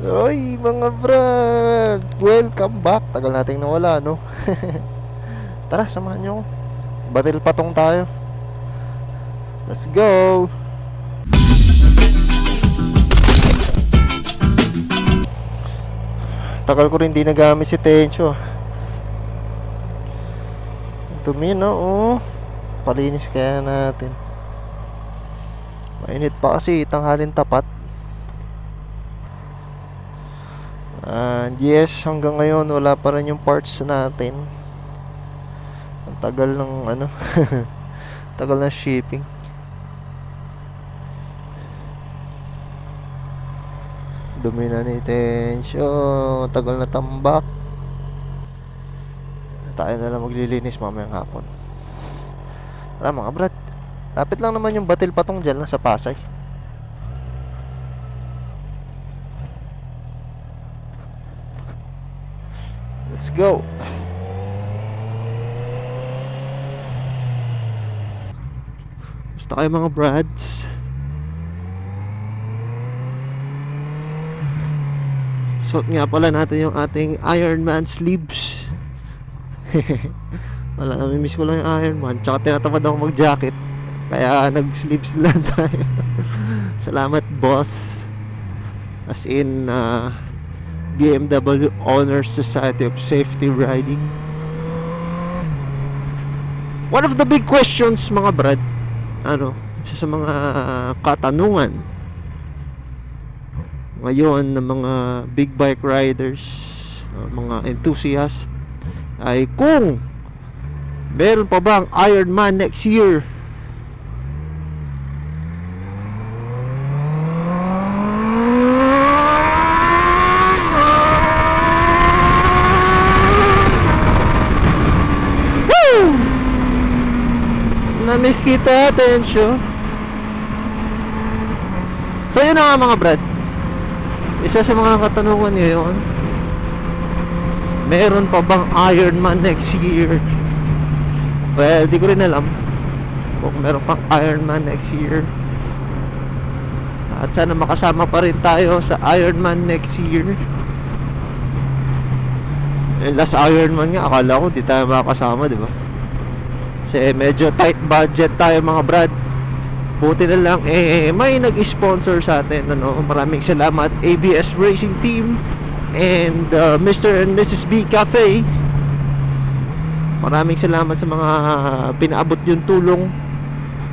Oy, mga brad! Welcome back! Tagal nating nawala, no? Tara, samahan nyo. Batil patong tayo. Let's go! Tagal ko rin di nagamit si Tencho. Dumi na, oh. Palinis kaya natin. Mainit pa kasi, tanghalin tapat. Ah, yes, hanggang ngayon wala pa rin yung parts natin. Ang tagal ng ano, tagal ng shipping. Dumi na ni Tensyo, tagal na tambak. Tayo na lang maglilinis mamayang hapon. Tara mga brad, lapit lang naman yung batil patong dyan sa Pasay. Go. Basta kayo mga brads. Suot nga pala natin yung ating Iron Man sleeves. Wala, namimiss ko lang yung Iron Man. Tsaka tinatamad ako mag-jacket. Kaya nag-sleeves lang tayo. Salamat, boss. As in, uh, BMW Honor Society of Safety Riding. One of the big questions, mga brad, ano, isa sa mga katanungan ngayon ng mga big bike riders, uh, mga enthusiast, ay kung meron pa bang Ironman next year? Na-miss kita, Tensyo. So yun na nga mga brad. Isa sa mga katanungan ngayon, meron pa bang Ironman next year? Well, di ko rin alam kung meron pang Ironman next year. At sana makasama pa rin tayo sa Ironman next year. Yung last Ironman nga, akala ko di tayo makakasama, di ba? Kasi medyo tight budget tayo mga brad. Buti na lang eh may nag-sponsor sa atin ano. Maraming salamat ABS Racing Team and uh, Mr. and Mrs. B Cafe. Maraming salamat sa mga pinaabot yung tulong.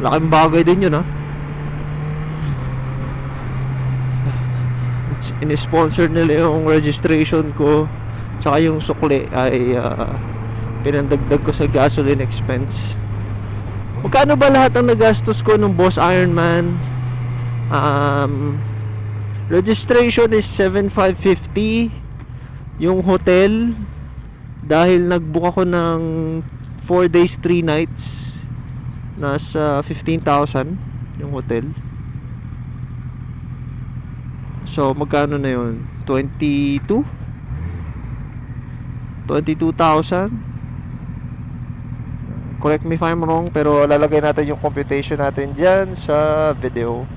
Laking bagay din yun ha. In-sponsor nila yung registration ko tsaka yung sukli ay uh, pinandagdag ko sa gasoline expense. Magkano ba lahat ang nagastos ko nung Boss Ironman? Um, registration is 7,550. Yung hotel, dahil nagbook ako ng 4 days, 3 nights, nasa 15,000 yung hotel. So, magkano na yun? 22? 22,000? Correct me if I'm wrong pero lalagay natin yung computation natin dyan sa video.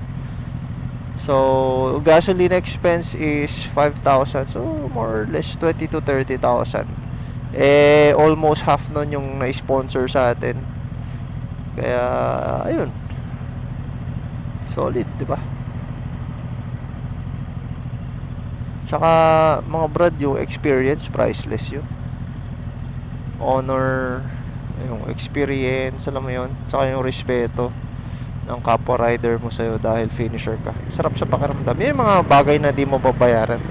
So gasoline expense is 5,000 so more or less 20 to 30,000 eh almost half nun yung na-sponsor sa atin. Kaya ayun. Solid di ba? Saka mga brad yung experience priceless yun. Honor yung experience, alam mo yun, tsaka yung respeto ng kapwa rider mo sa'yo dahil finisher ka. Sarap sa pakiramdam. Yung mga bagay na di mo babayaran.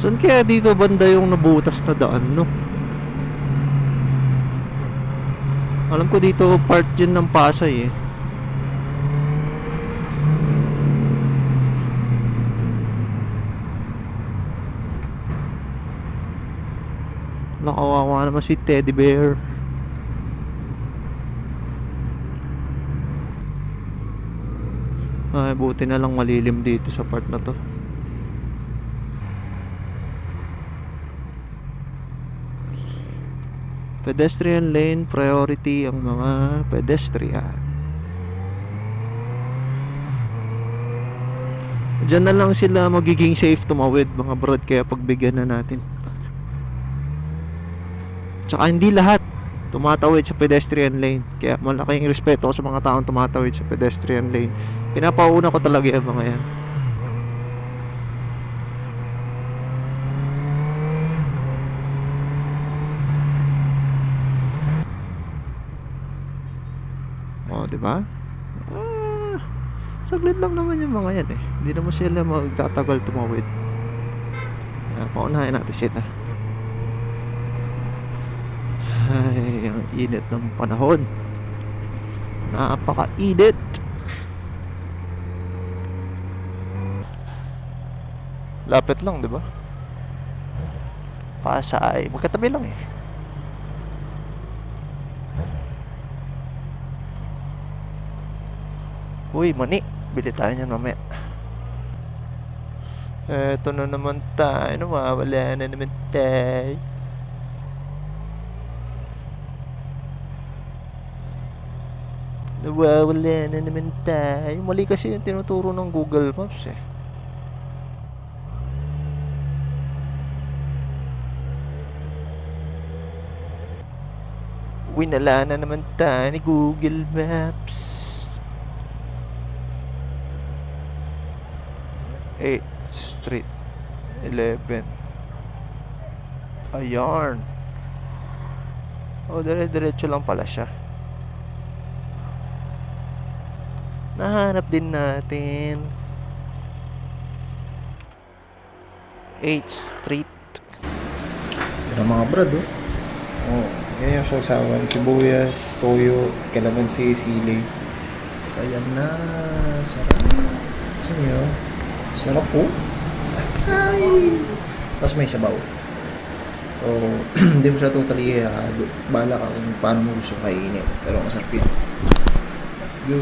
Saan kaya dito banda yung nabutas na daan, no? Alam ko dito part yun ng Pasay eh. Nakawawa naman si Teddy Bear. Ay, buti na lang malilim dito sa part na to. Pedestrian lane priority ang mga pedestrian. Diyan na lang sila magiging safe tumawid mga brad kaya pagbigyan na natin. Tsaka hindi lahat tumatawid sa pedestrian lane. Kaya malaking respeto ko sa mga taong tumatawid sa pedestrian lane. Pinapauna ko talaga yung mga yan. Oh, di ba? Ah, saglit lang naman yung mga yan eh. Hindi naman sila magtatagal tumawid. Kaya paunahin natin sila. Ay, ang init ng panahon. Napaka-init. Lapit lang, di ba? Pasay. Magkatabi lang eh. Uy, mani. Bili tayo niyan mamaya. Eto na naman tayo. Nawawala na naman tayo. Nawawala na naman tayo. Mali kasi yung tinuturo ng Google Maps eh. Winala na naman tayo ni Google Maps. 8th Street 11 Ayan Oh, dire-diretso lang pala siya Nahanap din natin 8th Street Pero mga brad, oh. Oh, yan yung sausawan. Sibuyas, toyo, kalamansi, sili. So, ayan na. Sarap. Sa inyo. Sarap po. Ay! Tapos may sabaw. So, hindi mo siya totally uh, bala ka kung paano mo gusto kainin. Pero masarap yun. Let's go.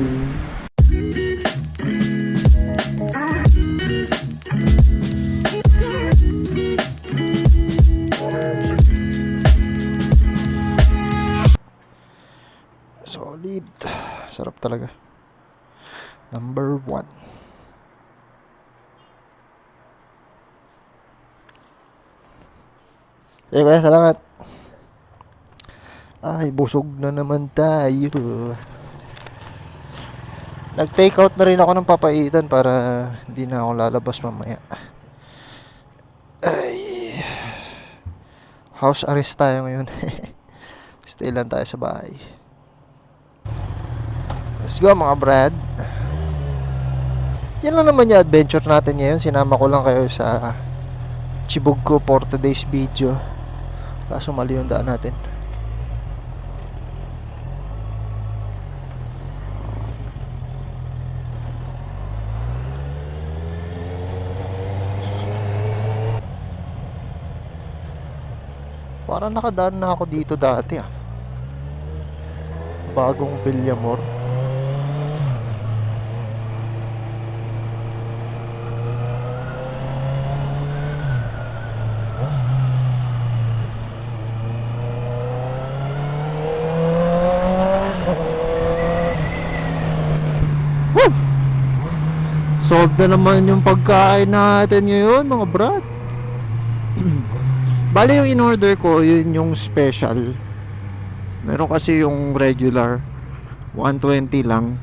Solid. Sarap talaga. Number one. Sige kuya, salamat. Ay, busog na naman tayo Nag-take out na rin ako ng papaitan para hindi na ako lalabas mamaya. Ay. House arrest tayo ngayon. Stay lang tayo sa bahay. Let's go mga brad. Yan lang naman yung adventure natin ngayon. Sinama ko lang kayo sa Chibog ko for today's video. Kaso mali yung daan natin Parang nakadaan na ako dito dati ah. Bagong Villamor Woo! Solved na naman yung pagkain natin ngayon mga brad Bali yung in-order ko, yun yung special. Meron kasi yung regular. 120 lang.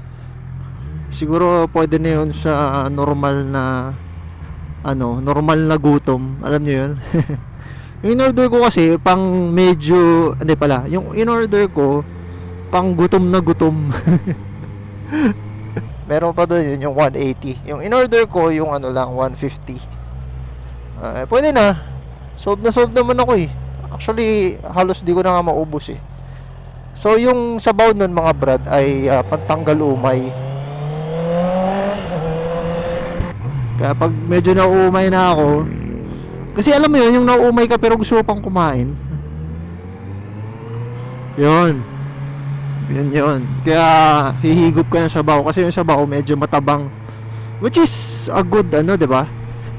Siguro pwede na yun sa normal na Ano, normal na gutom. Alam nyo yun? Yung in-order ko kasi pang medyo Hindi pala, yung in-order ko Pang gutom na gutom. Meron pa doon yun yung 180 Yung in-order ko yung ano lang 150 Ah, Pwede na Solve na solve naman ako eh. Actually halos di ko na nga maubos eh. So yung sabaw nun mga brad ay ah, pantanggal umay. Kaya pag medyo nauumay na ako Kasi alam mo yun yung nauumay ka pero gusto pang kumain. Yun. Yun yun. Kaya hihigop ka ng sabaw Kasi yung sabaw medyo matabang. Which is a good ano ba?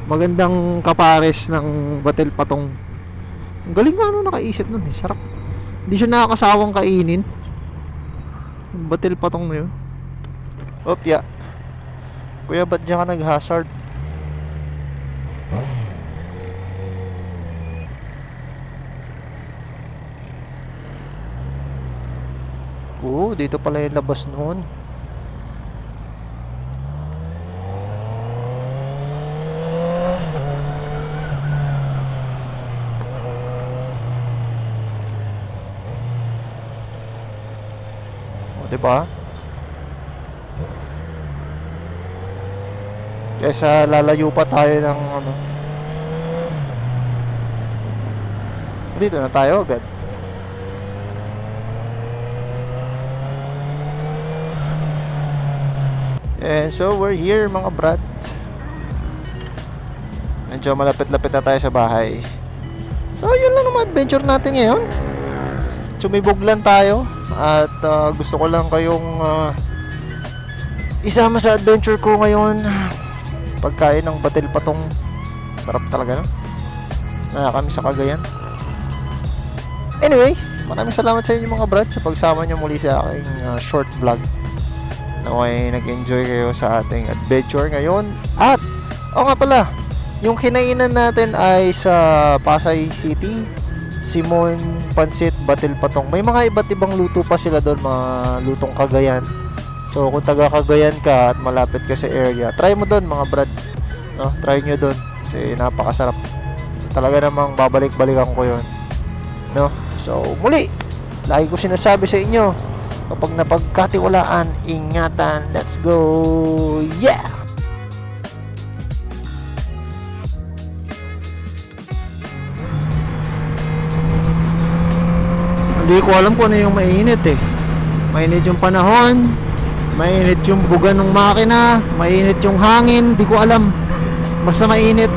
Magandang kapares ng batil patong. Ang galing nga ano nakaisip nun eh Sarap. Hindi siya nakakasawang kainin. Yung batil patong na yun. Opya Kuya ba't diyan ka nag-hazard? Oo, dito pala yung labas noon. O, diba? Kesa lalayo pa tayo ng ano. Dito na tayo agad. And so we're here mga brat. Medyo malapit-lapit na tayo sa bahay. So yun lang naman adventure natin ngayon. Sumibog lang tayo at ah, gusto ko lang kayong ah, isama sa adventure ko ngayon. Pagkain ng batil patong sarap talaga no? Na kami sa Cagayan. Anyway, maraming salamat sa inyo mga brad sa pagsama nyo muli sa aking ah, short vlog. Naway nag-enjoy kayo sa ating adventure ngayon. At, o nga pala, yung kinainan natin ay sa Pasay City, Simon Pansit Batil Patong. May mga iba't ibang luto pa sila doon, mga lutong Cagayan. So, kung taga Cagayan ka at malapit ka sa area, try mo doon mga brad. No, try nyo doon kasi napakasarap. Talaga namang babalik-balikan ko 'yon. No? So, muli, lagi ko sinasabi sa inyo, kapag napagkatiwalaan, ingatan. Let's go! Yeah! Hindi ko alam kung ano yung mainit eh. Mainit yung panahon, mainit yung buga ng makina, mainit yung hangin, di ko alam. Basta mainit.